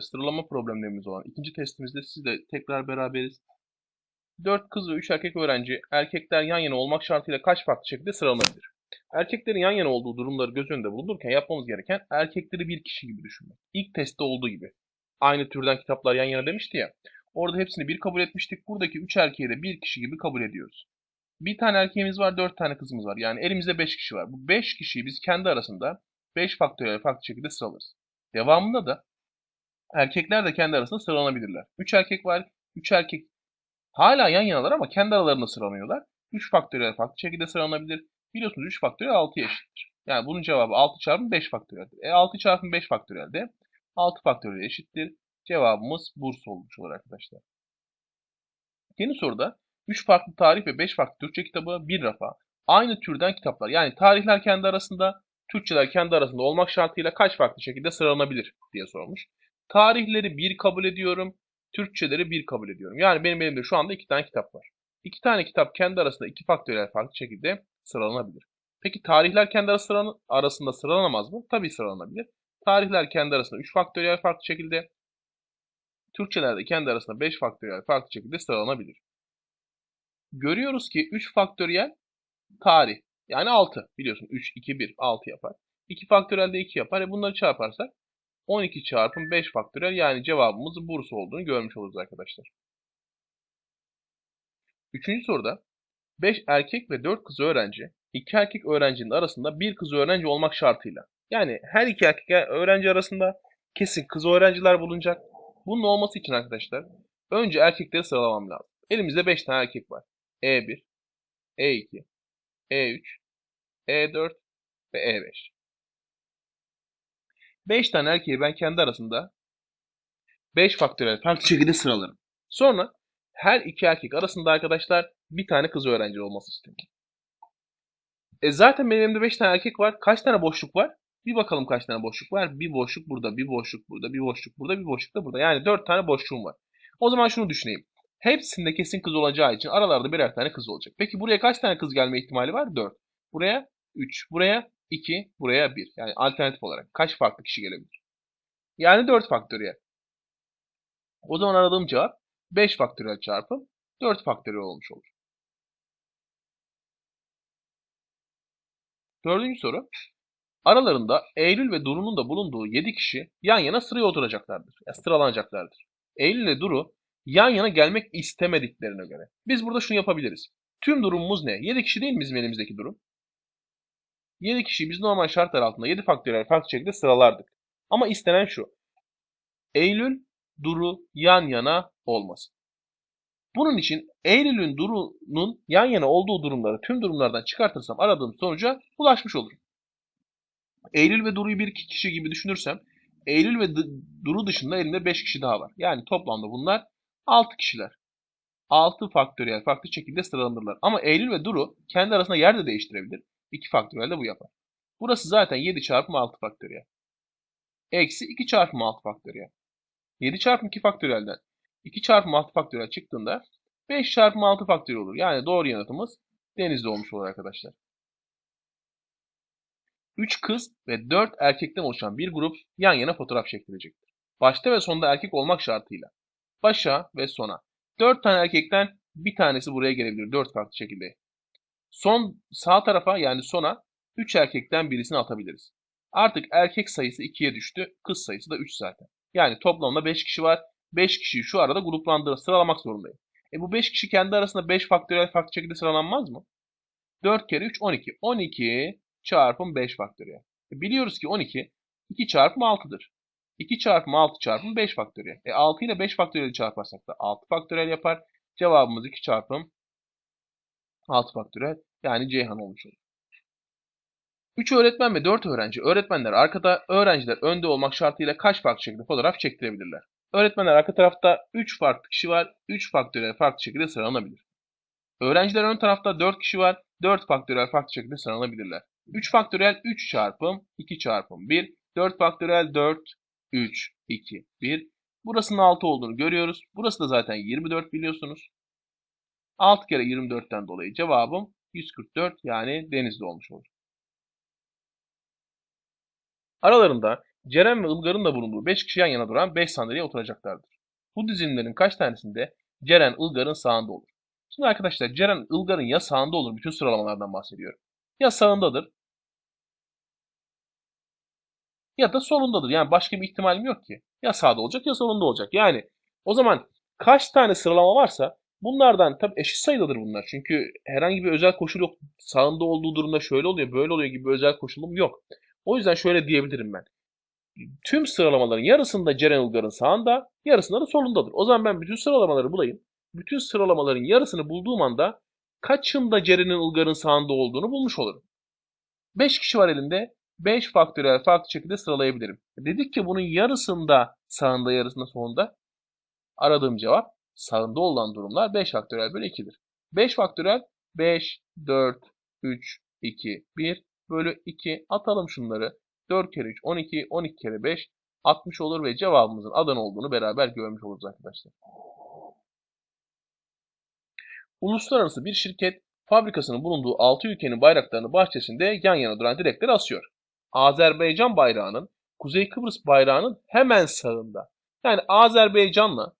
sıralama problemlerimiz olan ikinci testimizde sizle tekrar beraberiz. 4 kız ve 3 erkek öğrenci erkekler yan yana olmak şartıyla kaç farklı şekilde sıralanabilir? Erkeklerin yan yana olduğu durumları göz önünde bulundururken yapmamız gereken erkekleri bir kişi gibi düşünmek. İlk testte olduğu gibi. Aynı türden kitaplar yan yana demişti ya. Orada hepsini bir kabul etmiştik. Buradaki 3 erkeği de bir kişi gibi kabul ediyoruz. Bir tane erkeğimiz var, 4 tane kızımız var. Yani elimizde 5 kişi var. Bu 5 kişiyi biz kendi arasında 5 faktöriyel farklı şekilde sıralarız. Devamında da erkekler de kendi arasında sıralanabilirler. 3 erkek var. 3 erkek hala yan yanalar ama kendi aralarında sıralanıyorlar. 3 faktöriyel farklı şekilde sıralanabilir. Biliyorsunuz 3 faktöriyel 6'ya eşittir. Yani bunun cevabı 6 çarpı 5 faktöriyeldir. E 6 çarpı 5 faktöriyel de 6 faktöriyel eşittir. Cevabımız Bursa olmuş olur arkadaşlar. Yeni soruda 3 farklı tarih ve 5 farklı Türkçe kitabı bir rafa. Aynı türden kitaplar yani tarihler kendi arasında, Türkçeler kendi arasında olmak şartıyla kaç farklı şekilde sıralanabilir diye sormuş. Tarihleri bir kabul ediyorum, Türkçeleri bir kabul ediyorum. Yani benim elimde şu anda iki tane kitap var. İki tane kitap kendi arasında iki faktöriyel farklı şekilde sıralanabilir. Peki tarihler kendi arasında sıralanamaz mı? Tabii sıralanabilir. Tarihler kendi arasında 3 faktöriyel farklı şekilde, Türkçelerde kendi arasında 5 faktöriyel farklı şekilde sıralanabilir. Görüyoruz ki 3 faktöriyel tarih. Yani 6 biliyorsun 3, 2, 1, 6 yapar. 2 faktöriyel de 2 yapar. E bunları çarparsak 12 çarpım 5 faktöriyel yani cevabımızın Bursa olduğunu görmüş oluruz arkadaşlar. Üçüncü soruda 5 erkek ve 4 kız öğrenci, 2 erkek öğrencinin arasında bir kız öğrenci olmak şartıyla. Yani her iki erkek öğrenci arasında kesin kız öğrenciler bulunacak. Bunun olması için arkadaşlar önce erkekleri sıralamam lazım. Elimizde 5 tane erkek var. E1, E2, E3, E4 ve E5. 5 tane erkeği ben kendi arasında 5 faktörel farklı şekilde sıralarım. Sonra her iki erkek arasında arkadaşlar bir tane kız öğrenci olması istiyorum. E zaten benim elimde 5 tane erkek var. Kaç tane boşluk var? Bir bakalım kaç tane boşluk var. Bir boşluk burada, bir boşluk burada, bir boşluk burada, bir boşluk da burada. Yani 4 tane boşluğum var. O zaman şunu düşüneyim. Hepsinde kesin kız olacağı için aralarda birer tane kız olacak. Peki buraya kaç tane kız gelme ihtimali var? 4. Buraya 3. Buraya 2. Buraya 1. Yani alternatif olarak kaç farklı kişi gelebilir? Yani 4 faktöriyel. O zaman aradığım cevap 5 faktöriyel çarpı 4 faktöriyel olmuş olur. Dördüncü soru. Aralarında Eylül ve Duru'nun da bulunduğu 7 kişi yan yana sıraya oturacaklardır. Ya sıralanacaklardır. Eylül ile Duru yan yana gelmek istemediklerine göre. Biz burada şunu yapabiliriz. Tüm durumumuz ne? 7 kişi değil mi bizim elimizdeki durum? 7 kişiyi biz normal şartlar altında 7 faktöriyel farklı şekilde sıralardık. Ama istenen şu. Eylül, Duru yan yana olmasın. Bunun için Eylül'ün Duru'nun yan yana olduğu durumları tüm durumlardan çıkartırsam aradığım sonuca ulaşmış olurum. Eylül ve Duru'yu bir kişi gibi düşünürsem Eylül ve Duru dışında elimde 5 kişi daha var. Yani toplamda bunlar 6 kişiler. 6 faktöriyel farklı şekilde sıralanırlar. Ama Eylül ve Duru kendi arasında yer de değiştirebilir. 2 faktöriyel bu yapar. Burası zaten 7 çarpım 6 faktöriyel. Eksi 2 çarpım 6 faktöriyel. 7 çarpım 2 faktöriyelden 2 çarpım 6 faktöriyel çıktığında 5 çarpım 6 faktöriyel olur. Yani doğru yanıtımız denizde olmuş olur arkadaşlar. 3 kız ve 4 erkekten oluşan bir grup yan yana fotoğraf çekilecektir. Başta ve sonda erkek olmak şartıyla. Başa ve sona. 4 tane erkekten bir tanesi buraya gelebilir 4 farklı şekilde. Son sağ tarafa yani sona 3 erkekten birisini atabiliriz. Artık erkek sayısı 2'ye düştü. Kız sayısı da 3 zaten. Yani toplamda 5 kişi var. 5 kişiyi şu arada gruplandırıp sıralamak zorundayım. E bu 5 kişi kendi arasında 5 faktöriyel farklı şekilde sıralanmaz mı? 4 kere 3 12. 12 çarpım 5 faktöriyel. E biliyoruz ki 12 2 çarpım 6'dır. 2 çarpım 6 çarpım 5 faktöriyel. E 6 ile 5 faktöriyel çarparsak da 6 faktöriyel yapar. Cevabımız 2 çarpım 6 faktöriyel. Yani Ceyhan olmuş olur. 3 öğretmen ve 4 öğrenci. Öğretmenler arkada, öğrenciler önde olmak şartıyla kaç farklı şekilde fotoğraf çektirebilirler? Öğretmenler arka tarafta 3 farklı kişi var. 3 faktöriyel farklı şekilde sıralanabilir. Öğrenciler ön tarafta 4 kişi var. 4 faktöriyel farklı şekilde sıralanabilirler. 3 faktöriyel 3 çarpım 2 çarpım 1. 4 faktöriyel 4, 3, 2, 1. Burasının 6 olduğunu görüyoruz. Burası da zaten 24 biliyorsunuz. 6 kere 24'ten dolayı cevabım 144 yani denizde olmuş olur. Aralarında Ceren ve Ilgar'ın da bulunduğu 5 kişi yan yana duran 5 sandalyeye oturacaklardır. Bu dizilimlerin kaç tanesinde Ceren Ilgar'ın sağında olur? Şimdi arkadaşlar Ceren Ilgar'ın ya sağında olur bütün sıralamalardan bahsediyorum. Ya sağındadır ya da solundadır. Yani başka bir ihtimalim yok ki. Ya sağda olacak ya solunda olacak. Yani o zaman kaç tane sıralama varsa bunlardan tabi eşit sayıdadır bunlar. Çünkü herhangi bir özel koşul yok. Sağında olduğu durumda şöyle oluyor böyle oluyor gibi bir özel koşulum yok. O yüzden şöyle diyebilirim ben. Tüm sıralamaların yarısında Ceren Ilgar'ın sağında, yarısında da solundadır. O zaman ben bütün sıralamaları bulayım. Bütün sıralamaların yarısını bulduğum anda kaçında Ceren'in Ilgar'ın sağında olduğunu bulmuş olurum. 5 kişi var elimde. 5 faktöriyel farklı şekilde sıralayabilirim. Dedik ki bunun yarısında sağında yarısında solunda. Aradığım cevap sağında olan durumlar 5 faktöriyel bölü 2'dir. 5 faktöriyel 5, 4, 3, 2, 1 bölü 2 atalım şunları. 4 kere 3 12, 12 kere 5 60 olur ve cevabımızın Adana olduğunu beraber görmüş oluruz arkadaşlar. Uluslararası bir şirket fabrikasının bulunduğu 6 ülkenin bayraklarını bahçesinde yan yana duran direkleri asıyor. Azerbaycan bayrağının Kuzey Kıbrıs bayrağının hemen sağında. Yani Azerbaycan'la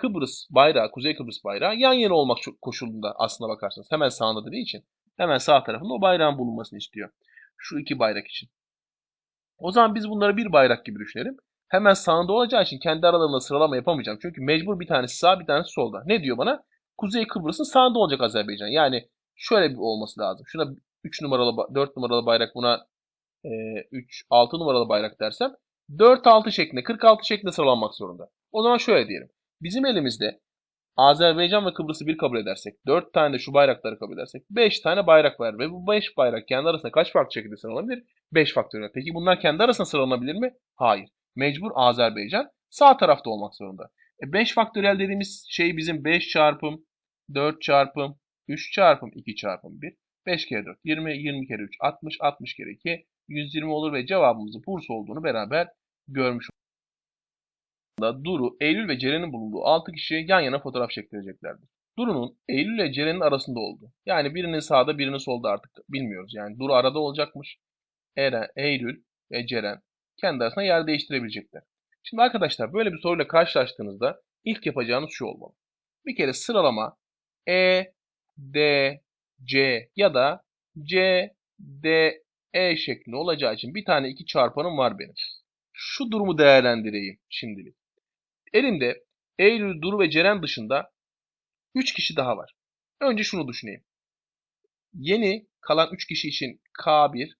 Kıbrıs bayrağı, Kuzey Kıbrıs bayrağı yan yana olmak koşulunda aslına bakarsanız. Hemen sağında dediği için hemen sağ tarafında o bayrağın bulunmasını istiyor. Şu iki bayrak için. O zaman biz bunları bir bayrak gibi düşünelim. Hemen sağında olacağı için kendi aralarında sıralama yapamayacağım. Çünkü mecbur bir tanesi sağ bir tanesi solda. Ne diyor bana? Kuzey Kıbrıs'ın sağında olacak Azerbaycan. Yani şöyle bir olması lazım. Şuna 3 numaralı 4 numaralı bayrak buna 3 6 numaralı bayrak dersem 4 6 şeklinde 46 şeklinde sıralanmak zorunda. O zaman şöyle diyelim. Bizim elimizde Azerbaycan ve Kıbrıs'ı bir kabul edersek, 4 tane de şu bayrakları kabul edersek 5 tane bayrak var ve bu 5 bayrak kendi arasında kaç farklı şekilde sıralanabilir? 5 faktöriyel. Peki bunlar kendi arasında sıralanabilir mi? Hayır. Mecbur Azerbaycan sağ tarafta olmak zorunda. E 5 faktöriyel dediğimiz şey bizim 5 çarpım 4 çarpım 3 çarpım 2 çarpım 1. 5 kere 4 20, 20 kere 3 60, 60 kere 2 120 olur ve cevabımızın Bursa olduğunu beraber görmüş olduk. Duru, Eylül ve Ceren'in bulunduğu 6 kişi yan yana fotoğraf çektireceklerdir. Duru'nun Eylül ile Ceren'in arasında oldu. Yani birinin sağda birinin solda artık bilmiyoruz. Yani Duru arada olacakmış. Eren, Eylül ve Ceren kendi arasında yer değiştirebilecekler. Şimdi arkadaşlar böyle bir soruyla karşılaştığınızda ilk yapacağınız şu olmalı. Bir kere sıralama E, D, C ya da C, D, E şeklinde olacağı için bir tane iki çarpanım var benim. Şu durumu değerlendireyim şimdilik. Elimde Eylül, Duru ve Ceren dışında 3 kişi daha var. Önce şunu düşüneyim. Yeni kalan 3 kişi için K1,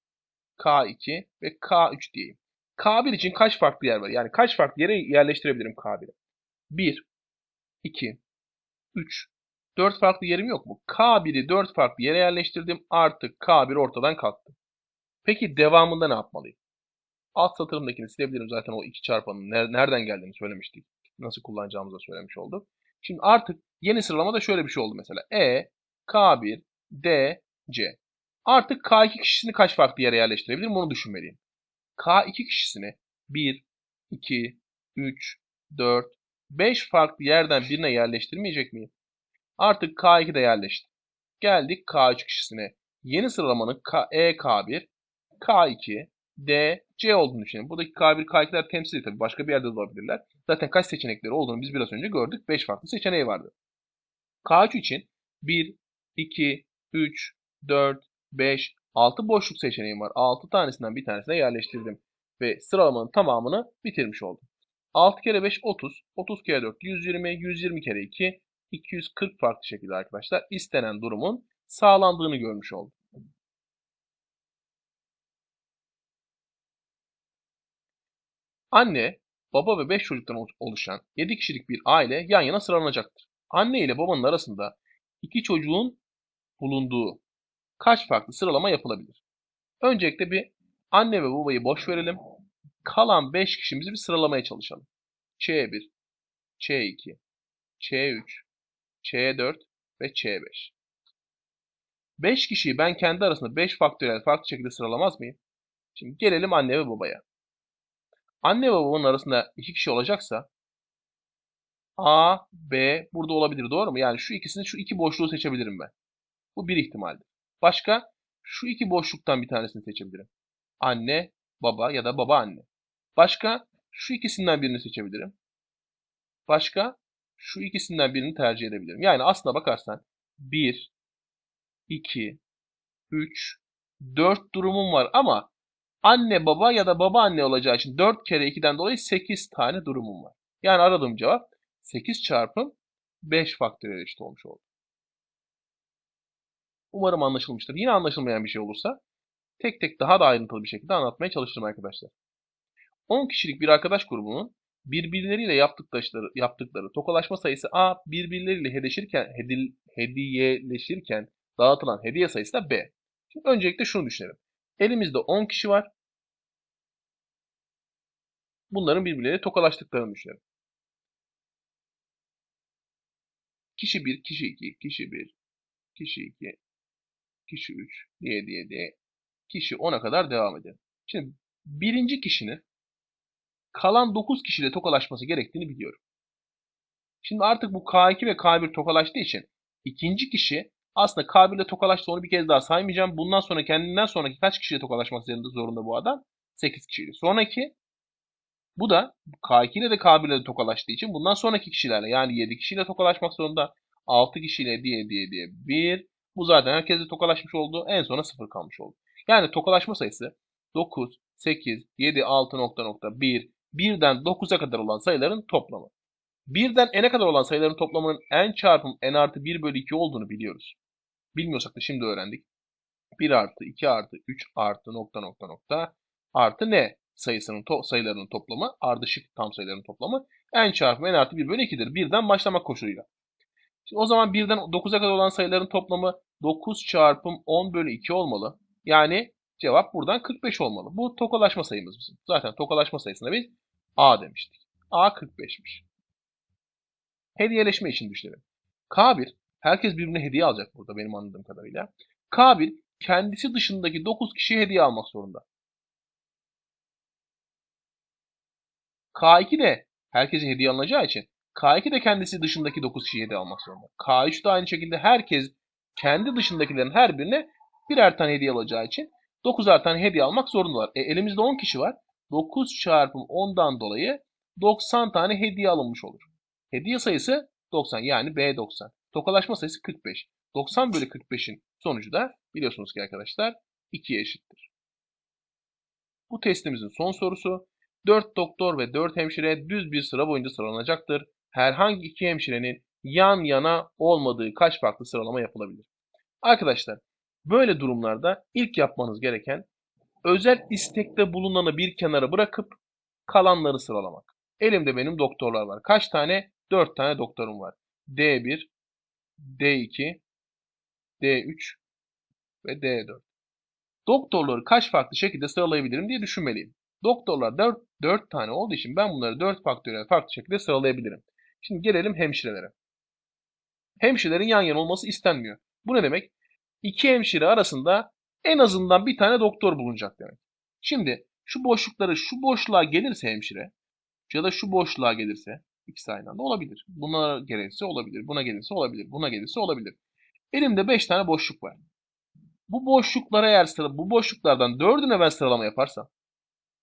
K2 ve K3 diyeyim. K1 için kaç farklı yer var? Yani kaç farklı yere yerleştirebilirim K1'i? 1, 2, 3, 4 farklı yerim yok mu? K1'i 4 farklı yere yerleştirdim. Artık K1 ortadan kalktı. Peki devamında ne yapmalıyım? Alt satırımdakini silebilirim zaten o iki çarpanın nereden geldiğini söylemiştik. Nasıl kullanacağımızı söylemiş olduk. Şimdi artık yeni sıralamada şöyle bir şey oldu mesela. E, K1, D, C. Artık K2 kişisini kaç farklı yere yerleştirebilirim onu düşünmeliyim. K2 kişisini 1, 2, 3, 4, 5 farklı yerden birine yerleştirmeyecek miyim? Artık K2 de yerleşti. Geldik K3 kişisine. Yeni sıralamanın K, E, K1, K2, D, C olduğunu düşünelim. Buradaki K1, K2'ler temsili tabii. Başka bir yerde de olabilirler. Zaten kaç seçenekleri olduğunu biz biraz önce gördük. 5 farklı seçeneği vardı. K3 için 1, 2, 3, 4, 5, 6 boşluk seçeneğim var. 6 tanesinden bir tanesine yerleştirdim. Ve sıralamanın tamamını bitirmiş oldum. 6 kere 5 30, 30 kere 4 120, 120 kere 2 240 farklı şekilde arkadaşlar istenen durumun sağlandığını görmüş oldum. Anne, baba ve 5 çocuktan oluşan 7 kişilik bir aile yan yana sıralanacaktır. Anne ile babanın arasında iki çocuğun bulunduğu kaç farklı sıralama yapılabilir? Öncelikle bir anne ve babayı boş verelim. Kalan 5 kişimizi bir sıralamaya çalışalım. Ç1, Ç2, Ç3, Ç4 ve Ç5. 5 kişiyi ben kendi arasında 5 faktöriyel farklı şekilde sıralamaz mıyım? Şimdi gelelim anne ve babaya. Anne ve babanın arasında iki kişi olacaksa A, B burada olabilir doğru mu? Yani şu ikisini şu iki boşluğu seçebilirim ben. Bu bir ihtimaldir. Başka şu iki boşluktan bir tanesini seçebilirim. Anne, baba ya da baba anne. Başka şu ikisinden birini seçebilirim. Başka şu ikisinden birini tercih edebilirim. Yani aslına bakarsan 1, 2, 3, 4 durumum var ama anne baba ya da baba anne olacağı için 4 kere 2'den dolayı 8 tane durumum var. Yani aradığım cevap 8 çarpım 5 faktöriyel eşit olmuş oldu. Umarım anlaşılmıştır. Yine anlaşılmayan bir şey olursa tek tek daha da ayrıntılı bir şekilde anlatmaya çalışırım arkadaşlar. 10 kişilik bir arkadaş grubunun birbirleriyle yaptıkları, yaptıkları tokalaşma sayısı A, birbirleriyle hedişirken, hedil, hediyeleşirken dağıtılan hediye sayısı da B. Şimdi öncelikle şunu düşünelim. Elimizde 10 kişi var. Bunların birbirleriyle tokalaştıklarını düşünelim. Kişi 1, kişi 2, kişi 1, kişi 2, kişi 3 diye diye diye kişi 10'a kadar devam edelim. Şimdi birinci kişinin kalan 9 kişiyle tokalaşması gerektiğini biliyorum. Şimdi artık bu K2 ve K1 tokalaştığı için ikinci kişi aslında K1 ile tokalaştı onu bir kez daha saymayacağım. Bundan sonra kendinden sonraki kaç kişiyle tokalaşmak zorunda bu adam? 8 kişiyle. Sonraki bu da K2 ile de K1 ile de tokalaştığı için bundan sonraki kişilerle yani 7 kişiyle tokalaşmak zorunda. 6 kişiyle diye diye diye 1. Bu zaten herkesle tokalaşmış oldu. En sona 0 kalmış oldu. Yani tokalaşma sayısı 9, 8, 7, 6 nokta nokta 1, 1'den 9'a kadar olan sayıların toplamı. 1'den n'e kadar olan sayıların toplamının n çarpım n artı 1 bölü 2 olduğunu biliyoruz. Bilmiyorsak da şimdi öğrendik. 1 artı 2 artı 3 artı nokta nokta nokta artı n sayısının to sayılarının toplamı ardışık tam sayıların toplamı n çarpı n artı 1 bölü 2'dir. Birden başlamak koşuluyla. Şimdi o zaman 1'den 9'a kadar olan sayıların toplamı 9 çarpım 10 bölü 2 olmalı. Yani cevap buradan 45 olmalı. Bu tokalaşma sayımız bizim. Zaten tokalaşma sayısına biz A demiştik. A 45'miş. Hediyeleşme için düşünelim. K1 herkes birbirine hediye alacak burada benim anladığım kadarıyla. K1 kendisi dışındaki 9 kişiye hediye almak zorunda. K2 de herkese hediye alınacağı için K2 de kendisi dışındaki 9 kişiye hediye almak zorunda. K3 de aynı şekilde herkes kendi dışındakilerin her birine birer tane hediye alacağı için 9'ar tane hediye almak zorundalar. E, elimizde 10 kişi var. 9 çarpım 10'dan dolayı 90 tane hediye alınmış olur. Hediye sayısı 90 yani B90. Tokalaşma sayısı 45. 90 bölü 45'in sonucu da biliyorsunuz ki arkadaşlar 2'ye eşittir. Bu testimizin son sorusu 4 doktor ve 4 hemşire düz bir sıra boyunca sıralanacaktır. Herhangi iki hemşirenin yan yana olmadığı kaç farklı sıralama yapılabilir? Arkadaşlar böyle durumlarda ilk yapmanız gereken özel istekte bulunanı bir kenara bırakıp kalanları sıralamak. Elimde benim doktorlar var. Kaç tane? 4 tane doktorum var. D1, D2, D3 ve D4. Doktorları kaç farklı şekilde sıralayabilirim diye düşünmeliyim. Doktorlar 4, 4 tane olduğu için ben bunları 4 faktöriyel farklı şekilde sıralayabilirim. Şimdi gelelim hemşirelere. Hemşirelerin yan yana olması istenmiyor. Bu ne demek? İki hemşire arasında en azından bir tane doktor bulunacak demek. Şimdi şu boşlukları şu boşluğa gelirse hemşire ya da şu boşluğa gelirse ikisi aynı anda olabilir. Buna gelirse olabilir. Buna gelirse olabilir. Buna gelirse olabilir. Elimde 5 tane boşluk var. Bu boşluklara eğer sıra, bu boşluklardan 4'üne ben sıralama yaparsam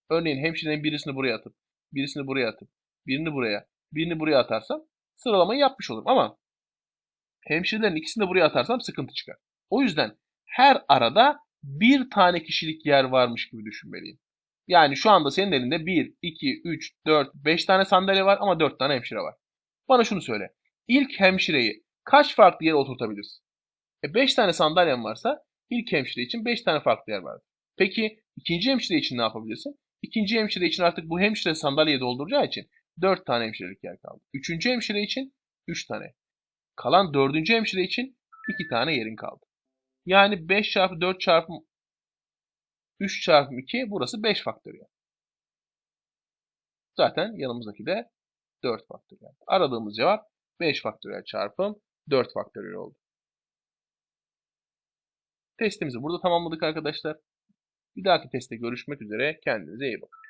örneğin hemşirenin birisini buraya atıp birisini buraya atıp birini buraya birini buraya atarsam sıralamayı yapmış olurum. Ama hemşirelerin ikisini de buraya atarsam sıkıntı çıkar. O yüzden her arada bir tane kişilik yer varmış gibi düşünmeliyim. Yani şu anda senin elinde 1, 2, 3, 4, 5 tane sandalye var ama 4 tane hemşire var. Bana şunu söyle. İlk hemşireyi kaç farklı yere oturtabilirsin? E 5 tane sandalyen varsa ilk hemşire için 5 tane farklı yer var. Peki ikinci hemşire için ne yapabilirsin? İkinci hemşire için artık bu hemşire sandalyeyi dolduracağı için 4 tane hemşirelik yer kaldı. Üçüncü hemşire için 3 tane. Kalan dördüncü hemşire için 2 tane yerin kaldı. Yani 5 çarpı 4 çarpı 3 çarpı 2 burası 5 faktöriyel. Zaten yanımızdaki de 4 faktöriyel. Aradığımız cevap 5 faktöriyel çarpım 4 faktöriyel oldu. Testimizi burada tamamladık arkadaşlar. Bir dahaki testte görüşmek üzere. Kendinize iyi bakın.